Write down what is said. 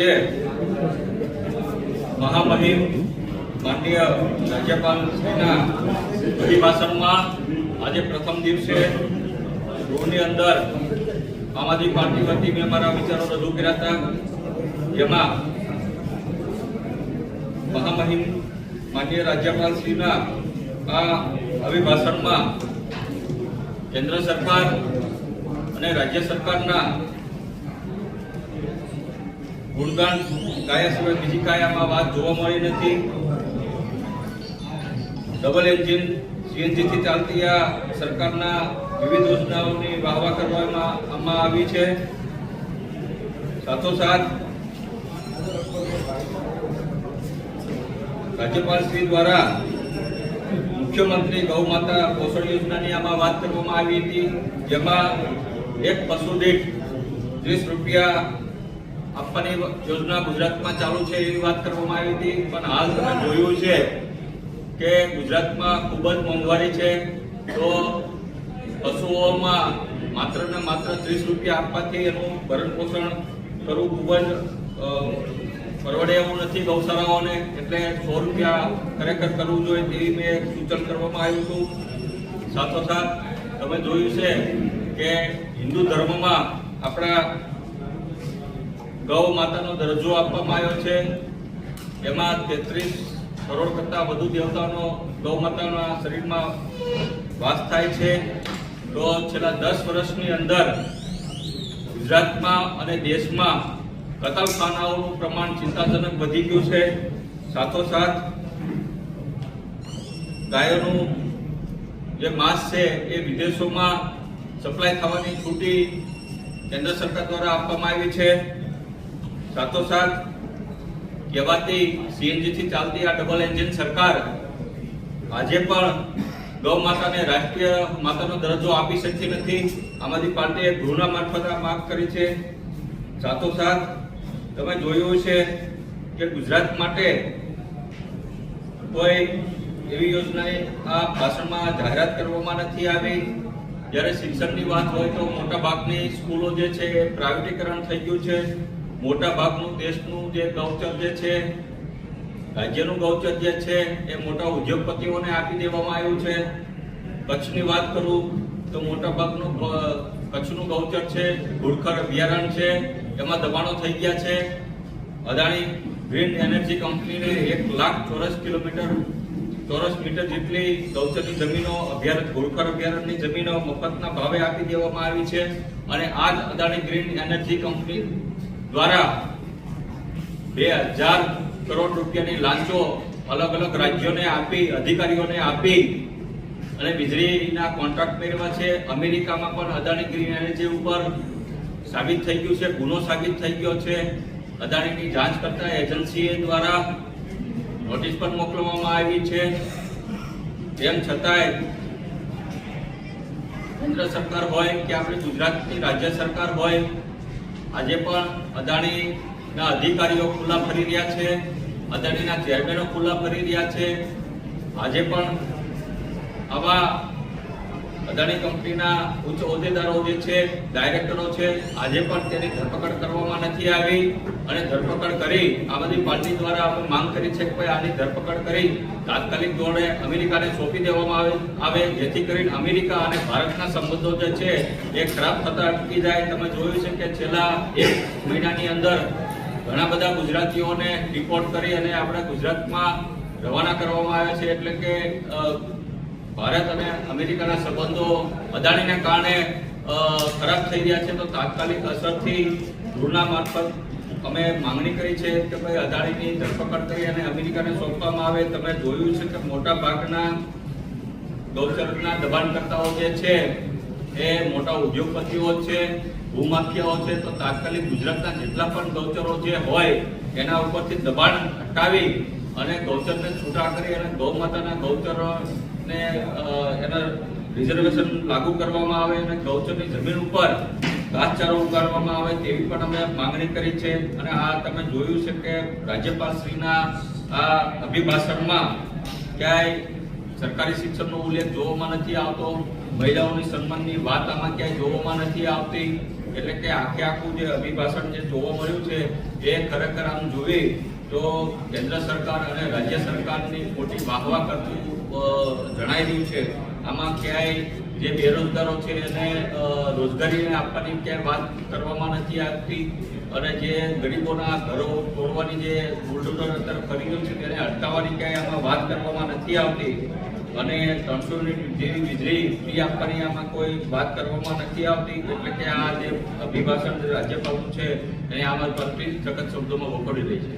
આજે મહામહિમ રાજ્યપાલ શ્રીના અભિભાષણમાં આજે પ્રથમ દિવસે ગૃહની અંદર આમ આદમી પાર્ટી વતી મેં મારા વિચારો રજૂ કર્યા હતા. જેમાં મહામહિમ માનનીય રાજ્યપાલ શ્રીના આ અભિભાષણમાં કેન્દ્ર સરકાર અને રાજ્ય સરકારના ગુણગાન કાયા સિવાય બીજી કાયામાં વાત જોવા મળી નથી. ડબલ એન્જિન સીએનજી થી ચાલતી આ સરકારના વિવિધ યોજનાઓની વાહવા કરવામાં આમાં આવી છે. સાથોસાથ રાજ્યપાલ શ્રી દ્વારા મુખ્યમંત્રી ગૌ માતા પોષણ યોજનાની આમાં વાત કરવામાં આવી હતી. જેમાં એક પશુ દીઠ ત્રીસ રૂપિયા આપવાની યોજના ગુજરાતમાં ચાલુ છે એવી વાત કરવામાં આવી હતી, પણ હાલ તમે જોયું છે કે ગુજરાતમાં ખૂબ જ મોંઘવારી છે. તો પશુઓમાં માત્ર ને માત્ર ત્રીસ રૂપિયા આપવાથી એનું ભરણ પોષણ કરવું ખૂબ જ પરવડે એવું નથી ગૌશાળાઓને. એટલે સો રૂપિયા ખરેખર કરવું જોઈએ તેવી મેં સૂચન કરવામાં આવ્યું હતું. સાથોસાથ તમે જોયું છે કે હિન્દુ ધર્મમાં આપણા ગૌ માતાનો દરજ્જો આપવામાં આવ્યો છે. એમાં તેત્રીસ કરોડ કરતાં વધુ દેવતાઓનો ગૌ માતાના શરીરમાં વાસ થાય છે. તો છેલ્લા દસ વર્ષની અંદર ગુજરાતમાં અને દેશમાં કતલખાનાઓનું પ્રમાણ ચિંતાજનક વધી ગયું છે. સાથોસાથ ગાયોનું જે માંસ છે એ વિદેશોમાં સપ્લાય થવાની છૂટી કેન્દ્ર સરકાર દ્વારા આપવામાં આવી છે. સાથોસાથ કહેવાતી સીએનજીથી ચાલતી આ ડબલ એન્જિન સરકાર આજે પણ ગૌ માતાને રાષ્ટ્રીય માતાનો દરજ્જો આપી શકતી નથી. આમ આદમી પાર્ટીએ ગૃહના મારફત માફ કરી છે. સાથોસાથ તમે જોયું છે કે ગુજરાત માટે કોઈ એવી યોજનાએ આ ભાષણમાં જાહેરાત કરવામાં નથી આવી. જ્યારે શિક્ષણની વાત હોય તો મોટા ભાગની સ્કૂલો જે છે પ્રાઇવેટીકરણ થઈ ગયું છે. મોટા ભાગનું દેશનું જે ગૌચર જે છે, રાજ્યનું ગૌચર જે છે, એ મોટા ઉદ્યોગપતિઓને આપી દેવામાં આવ્યું છે. કચ્છની વાત કરું તો મોટા ભાગનું કચ્છનું ગૌચર છે ઘુડખર અભયારણ્ય છે, એમાં દબાણો થઈ ગયા છે. અદાણી ગ્રીન એનર્જી કંપનીને એક લાખ ચોરસ કિલોમીટર, ચોરસ મીટર જેટલી ગૌચરની જમીનો, અભયારણ્ય ઘોડખર અભયારણ્યની જમીનો મફતના ભાવે આપી દેવામાં આવી છે. અને આ જ અદાણી ગ્રીન એનર્જી કંપની દ્વારા બે હજાર કરોડ રૂપિયાની લાંચો અલગ અલગ રાજ્યોને આપી, અધિકારીઓને આપી અને વીજળીના કોન્ટ્રાક્ટ મેળવ્યા છે. અમેરિકામાં પણ અદાણી ગ્રીન એનર્જી ઉપર સાબિત થઈ ગયું છે, ગુનો સાબિત થઈ ગયો છે. અદાણીની જાંચ કરતા એજન્સી દ્વારા નોટિસ પણ મોકલવામાં આવી છે. તેમ છતાંય કેન્દ્ર સરકાર હોય કે આપણી ગુજરાતની રાજ્ય સરકાર હોય આજે પણ અદાણીના અધિકારીઓ ખુલ્લા ફરી રહ્યા છે, અદાણીના ચેરમેનો ખુલ્લા ફરી રહ્યા છે. આજે પણ આવા અદાણી કંપનીના ઉચ્ચ હોદ્દેદારો જે છે, ડાયરેક્ટરો છે, આજે પણ તેની ધરપકડ કરવામાં નથી આવી અને ધરપકડ કરી આ બધી પાર્ટી દ્વારા આપણે માંગ કરી છે કે ભાઈ આની ધરપકડ કરી તાત્કાલિક ધોરણે અમેરિકાને સોંપી દેવામાં આવે જેથી કરીને અમેરિકા અને ભારતના સંબંધો જે છે એ ખરાબ થતા અટકી જાય. તમે જોયું છે કે છેલ્લા એક મહિનાની અંદર ઘણા બધા ગુજરાતીઓને રિપોર્ટ કરી અને આપણે ગુજરાતમાં રવાના કરવામાં આવ્યા છે. એટલે કે ભારત અને અમેરિકાના સંબંધો અદાણીને કારણે ખરાબ થઈ રહ્યા છે, તો તાત્કાલિક અસરથી ગૃહના મારફત અમે માંગણી કરી છે કે ભાઈ અદાણીની ધરપકડ કરી અને અમેરિકાને સોંપવામાં આવે. તમે જોયું છે કે મોટા ભાગના ગૌચરના દબાણકર્તાઓ જે છે, એ મોટા ઉદ્યોગપતિઓ છે, ભૂમાફિયાઓ છે, તો તાત્કાલિક ગુજરાતના જેટલા પણ ગૌચરો જે હોય, એના ઉપરથી દબાણ હટાવી અને ગૌચરને છૂટા કરી અને ગૌ માતાના ગૌચરોને અ, એના રિઝર્વેશન લાગુ કરવામાં આવે અને ગૌચરની જમીન ઉપર ઘાસચારો ઉગાડવામાં આવે તેવી પણ અમે માંગણી કરી છે. અને આ તમે જોયું છે કે રાજ્યપાલ શ્રીના આ અભિભાષણમાં ક્યાંય સરકારી શિક્ષણનો ઉલ્લેખ જોવામાં નથી આવતો મહિલાઓની સન્માનની વાત આમાં ક્યાંય જોવામાં નથી આવતી. એટલે કે આખે આખું જે અભિભાષણ જે જોવા મળ્યું છે એ ખરેખર આમ જોઈએ તો કેન્દ્ર સરકાર અને રાજ્ય સરકારની મોટી વાહવા કરતું જણાઈ રહ્યું છે. આમાં ક્યાંય જે બેરોજગારો છે એને રોજગારીને આપવાની ક્યાંય વાત કરવામાં નથી આવતી અને જે ગરીબોના ઘરો તોડવાની જે બુલડોઝર અત્યારે ફરી રહ્યું છે તેને અટકાવવાની ક્યાંય આમાં વાત કરવામાં નથી આવતી અને ત્રણસો જેવી વીજળી ફ્રી આપવાની આમાં કોઈ વાત કરવામાં નથી આવતી એટલે કે આ જે અભિભાષણ રાજ્યપાલનું છે એને આમાં પત્રીસ સખત શબ્દોમાં વખોડી રહી છે.